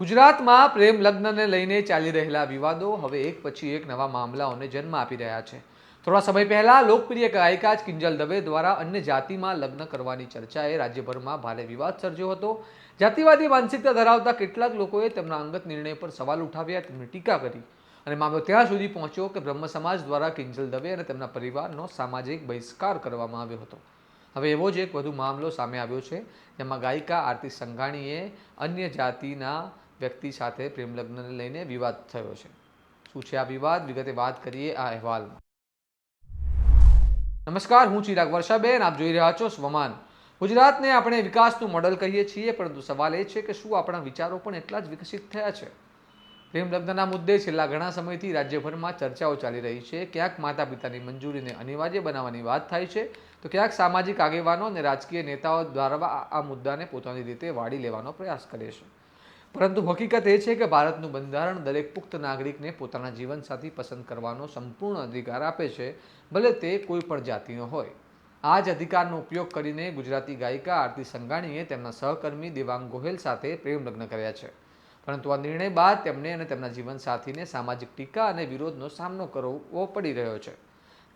ગુજરાતમાં પ્રેમ લગ્નને લઈને ચાલી રહેલા વિવાદો હવે એક પછી એક નવા મામલાઓને જન્મ આપી રહ્યા છે. થોડા સમય પહેલા લોકપ્રિય ગાયિકા જ કિંજલ દવે દ્વારા અન્ય જાતિમાં લગ્ન કરવાની ચર્ચાએ રાજ્યભરમાં ભારે વિવાદ સર્જ્યો હતો. જાતિવાદી માનસિકતા ધરાવતા કેટલાક લોકોએ તેમના અંગત નિર્ણય પર સવાલ ઉઠાવ્યા તેમની ટીકા કરી અને મામલો ત્યાં સુધી પહોંચ્યો કે બ્રહ્મ સમાજ દ્વારા કિંજલ દવે અને તેમના પરિવારનો સામાજિક બહિષ્કાર કરવામાં આવ્યો હતો. હવે એવો જ એક વધુ મામલો સામે આવ્યો છે, જેમાં ગાયિકા આરતી સંઘાણીએ અન્ય જાતિના વ્યક્તિ સાથે પ્રેમ લગ્નને લઈને વિવાદ થયો છે. શું છે આ વિવાદ? વિગતે વાત કરીએ આ અહેવાલમાં. નમસ્કાર, હું ચિરાગ વર્ષાબેન, આપ જોઈ રહ્યા છો સ્વમાન. ગુજરાતને આપણે વિકાસનું મોડલ કહીએ છીએ, પરંતુ સવાલ એ છે કે શું આપણા વિચારો પણ એટલા જ વિકસિત થયા છે? પ્રેમ લગ્નના મુદ્દે છેલ્લા ઘણા સમયથી રાજ્યભરમાં ચર્ચાઓ ચાલી રહી છે. ક્યાંક માતા પિતાની મંજૂરીને અનિવાર્ય બનાવવાની વાત થાય છે, તો ક્યાંક સામાજિક આગેવાનો અને રાજકીય નેતાઓ દ્વારા આ- મુદ્દાને પોતાની રીતે વાળી લેવાનો પ્રયાસ કરે છે. પરંતુ હકીકત એ છે કે ભારતનું બંધારણ દરેક પુખ્ત નાગરિકને પોતાના જીવનસાથી પસંદ કરવાનો સંપૂર્ણ અધિકાર આપે છે, ભલે તે કોઈ પણ જાતિનો હોય. આ જ અધિકારનો ઉપયોગ કરીને ગુજરાતી ગાયિકા આરતી સંઘાણીએ તેમના સહકર્મી દેવાંગ ગોહેલ સાથે પ્રેમ લગ્ન કર્યા છે. પરંતુ આ નિર્ણય બાદ તેમને અને તેમના જીવનસાથીને સામાજિક ટીકા અને વિરોધનો સામનો કરવો પડી રહ્યો છે.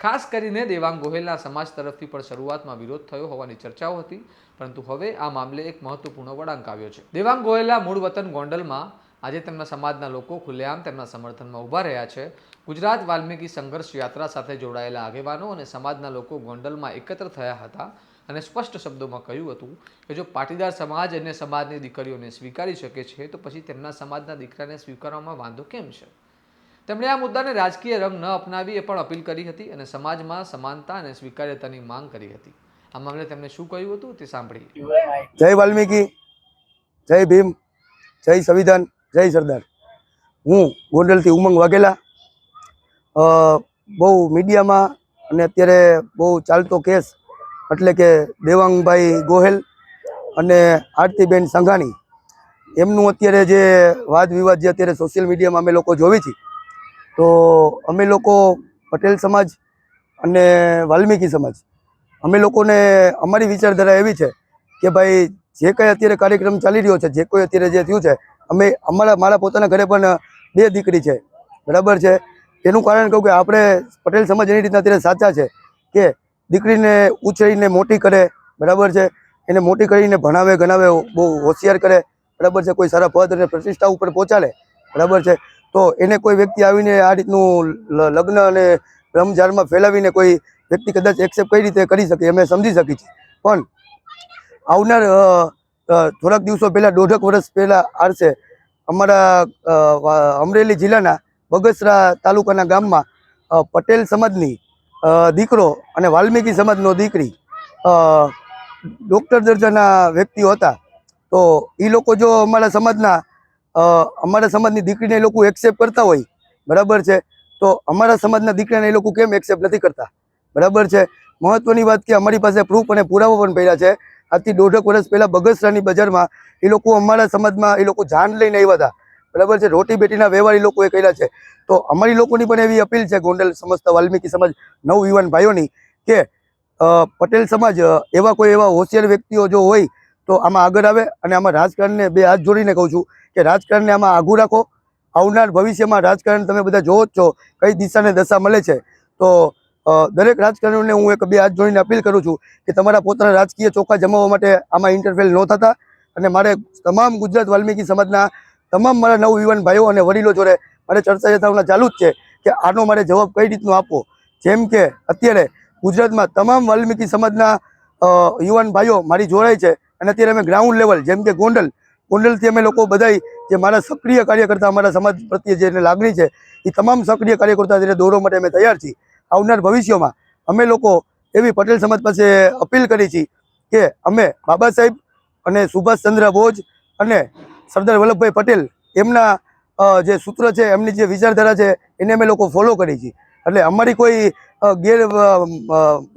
ખાસ કરીને દેવાંગ ગોહેલના સમાજ તરફથી પણ શરૂઆતમાં વિરોધ થયો હોવાની ચર્ચાઓ હતી, પરંતુ હવે આ મામલે એક મહત્વપૂર્ણ વળાંક આવ્યો છે. દેવાંગ ગોહેલના મૂળ વતન ગોંડલમાં આજે તેમના સમાજના લોકો ખુલ્લેઆમ તેમના સમર્થનમાં ઊભા રહ્યા છે. ગુજરાત વાલ્મીકી સંઘર્ષ યાત્રા સાથે જોડાયેલા આગેવાનો અને સમાજના લોકો ગોંડલમાં એકત્ર થયા હતા અને સ્પષ્ટ શબ્દોમાં કહ્યું હતું કે જો પાટીદાર સમાજ અન્ય સમાજની દીકરીઓને સ્વીકારી શકે છે, તો પછી તેમના સમાજના દીકરાને સ્વીકારવામાં વાંધો કેમ છે? તેમણે આ મુદ્દાને રાજકીય રંગ ન અપનાવી એ પણ અપીલ કરી હતી અને સમાજમાં સમાનતા અને સ્વીકાર્યતાની માંગ કરી હતી. આ મામલે તેમણે શું કહ્યું હતું તે સાંભળીએ. જય વાલ્મીકી, જય ભીમ, જય સંવિધાન, જય સરદાર. હું ગોંડલથી ઉમંગ વાઘેલા. બહુ મીડિયામાં અને અત્યારે બહુ ચાલતો કેસ એટલે કે દેવાંગભાઈ ગોહેલ અને આરતીબેન સંઘાણી. એમનું અત્યારે જે વાદ વિવાદ જે અત્યારે સોશિયલ મીડિયામાં અમે લોકો જોવી છીએ તો અમે લોકો પટેલ સમાજ અને વાલ્મીકી સમાજ, અમે લોકોને અમારી વિચારધારા એવી છે કે ભાઈ જે કંઈ અત્યારે કાર્યક્રમ ચાલી રહ્યો છે, જે કોઈ અત્યારે જે થયું છે, અમે અમારા, મારા પોતાના ઘરે પણ બે દીકરી છે, બરાબર છે? એનું કારણ કહું કે આપણે પટેલ સમાજ એની રીતના અત્યારે સાચા છે કે દીકરીને ઉછેરીને મોટી કરે, બરાબર છે? એને મોટી કરીને ભણાવે, ગણાવે, બહુ હોશિયાર કરે, બરાબર છે? કોઈ સારા પદ અને પ્રતિષ્ઠા ઉપર પહોંચાડે, બરાબર છે? તો એને કોઈ વ્યક્તિ આવીને આ રીતનું લગ્ન અને બ્રહ્મજાળમાં ફેલાવીને કોઈ વ્યક્તિ કદાચ એક્સેપ્ટ કઈ રીતે કરી શકે અમે સમજી શકીએ છીએ. પણ આવનાર થોડાક દિવસો પહેલાં, દોઢક વર્ષ પહેલાં આરસે અમારા અમરેલી જિલ્લાના બગસરા તાલુકાના ગામમાં પટેલ સમાજની દીકરો અને વાલ્મીકી સમાજનો દીકરી ડૉક્ટર દર્જાના વ્યક્તિઓ હતા. તો એ લોકો જો અમારા સમાજના અમારા સમાજની દીકરીને એ લોકો એક્સેપ્ટ કરતા હોય, બરાબર છે? તો અમારા સમાજના દીકરાને એ લોકો કેમ એક્સેપ્ટ નથી કરતા? બરાબર છે? મહત્વની વાત કે અમારી પાસે પ્રૂફ અને પુરાવો પણ પડ્યા છે. આજથી દોઢક વર્ષ પહેલાં બગસરાની બજારમાં એ લોકો અમારા સમાજમાં એ લોકો જાન લઈને આવ્યા હતા. બરાબર છે? રોટી બેટીના વ્યવહાર એ લોકોએ કર્યા છે. તો અમારી લોકોની પણ એવી અપીલ છે ગોંડલ સમસ્ત વાલ્મીકી સમાજ નવ યુવાન ભાઈઓની કે પટેલ સમાજ એવા કોઈ એવા હોશિયાર વ્યક્તિઓ જો હોય તો આમાં આગળ આવે અને આમાં રાજકારણને બે હાથ જોડીને કહું છું કે રાજકારણને આમાં આઘું રાખો. આવનાર ભવિષ્યમાં રાજકારણ તમે બધા જોવો જ છો કઈ દિશાને દશા મળે છે. તો દરેક રાજકારણીઓને હું એક બે હાથ જોડીને અપીલ કરું છું કે તમારા પોતાના રાજકીય ચોખા જમાવવા માટે આમાં ઇન્ટરફેલ ન થતા અને મારે તમામ ગુજરાત વાલ્મીકી સમાજના તમામ મારા નવ યુવાન ભાઈઓ અને વડીલો જોડે મારે ચર્ચા યથાવના ચાલુ જ છે કે આનો મારે જવાબ કઈ રીતનો આપવો. જેમ કે અત્યારે ગુજરાતમાં તમામ વાલ્મીકી સમાજના યુવાન ભાઈઓ મારી જોડાય છે અને અત્યારે અમે ગ્રાઉન્ડ લેવલ જેમ કે ગોંડલ, ગોંડલથી અમે લોકો બધાય જે મારા સક્રિય કાર્યકર્તા, અમારા સમાજ પ્રત્યે જે લાગણી છે એ તમામ સક્રિય કાર્યકર્તા અત્યારે દોરવા માટે અમે તૈયાર છીએ. આવનાર ભવિષ્યમાં અમે લોકો એવી પટેલ સમાજ પાસે અપીલ કરી છે કે અમે બાબા સાહેબ અને સુભાષચંદ્ર બોઝ અને સરદાર વલ્લભભાઈ પટેલ એમના જે સૂત્ર છે, એમની જે વિચારધારા છે, એને અમે લોકો ફોલો કરી છીએ એટલે અમારી કોઈ ગેર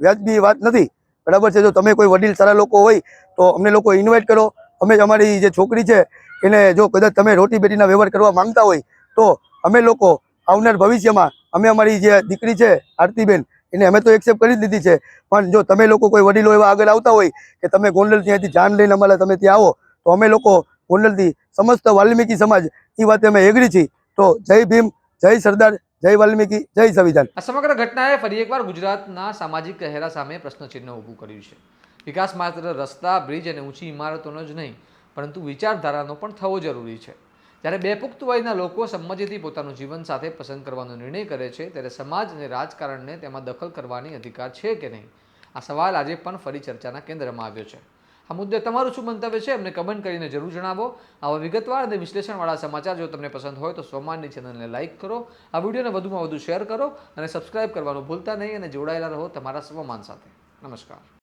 વ્યાજબી વાત નથી. બરાબર છે? જો તમે કોઈ વડીલ સારા લોકો હોય, તો અમને લોકો ઇન્વાઇટ કરો. અમે અમારી જે છોકરી છે, એને જો કદાચ તમે રોટી બેટીના વ્યવહાર કરવા માંગતા હોય, તો અમે લોકો આવનાર ભવિષ્યમાં, અમે અમારી જે દીકરી છે, આરતીબેન, એને અમે તો એક્સેપ્ટ કરી જ દીધી છે. પણ જો તમે લોકો કોઈ વડીલો એવા આગળ આવતા હોય, કે તમે ગોંડલ ત્યાંથી જાન લઈને અમારા તમે ત્યાં આવો, તો અમે લોકો ગોંડલથી સમસ્ત વાલ્મીકી સમાજ એ વાતે અમે એગ્રી છીએ. તો જય ભીમ, જય સરદાર જય વાલ્મીકી, જય સંવિધાન. આ સમગ્ર ઘટનાએ ફરી એકવાર ગુજરાતના સામાજિક ચહેરા સામે પ્રશ્નચિહ્ન ઊભું કર્યું છે. વિકાસ માત્ર રસ્તા, બ્રિજ અને ઊંચી ઇમારતોનો જ નહીં, પરંતુ વિચારધારાનો પણ થવો જરૂરી છે. જ્યારે બે પુખ્ત વયના લોકો સંમતિથી પોતાનું જીવન સાથે પસંદ કરવાનો નિર્ણય કરે છે, ત્યારે સમાજ અને રાજકારણને તેમાં દખલ કરવાની અધિકાર છે કે નહીં? આ સવાલ આજે પણ ફરી ચર્ચાના કેન્દ્રમાં આવ્યો છે. આ મુદ્દે તમારું શું મંતવ્ય છે? અમને કમેન્ટ કરીને જરૂર જણાવો. આવા વિગતવાર અને વિશ્લેષણવાળા સમાચાર જો તમને પસંદ હોય તો સોમાનની ચેનલને લાઇક કરો. આ વિડીયોને વધુમાં વધુ શેર કરો અને સબસ્ક્રાઇબ કરવાનું ભૂલતા નહીં અને જોડાયેલા રહો તમારા સ્વમાન સાથે. નમસ્કાર.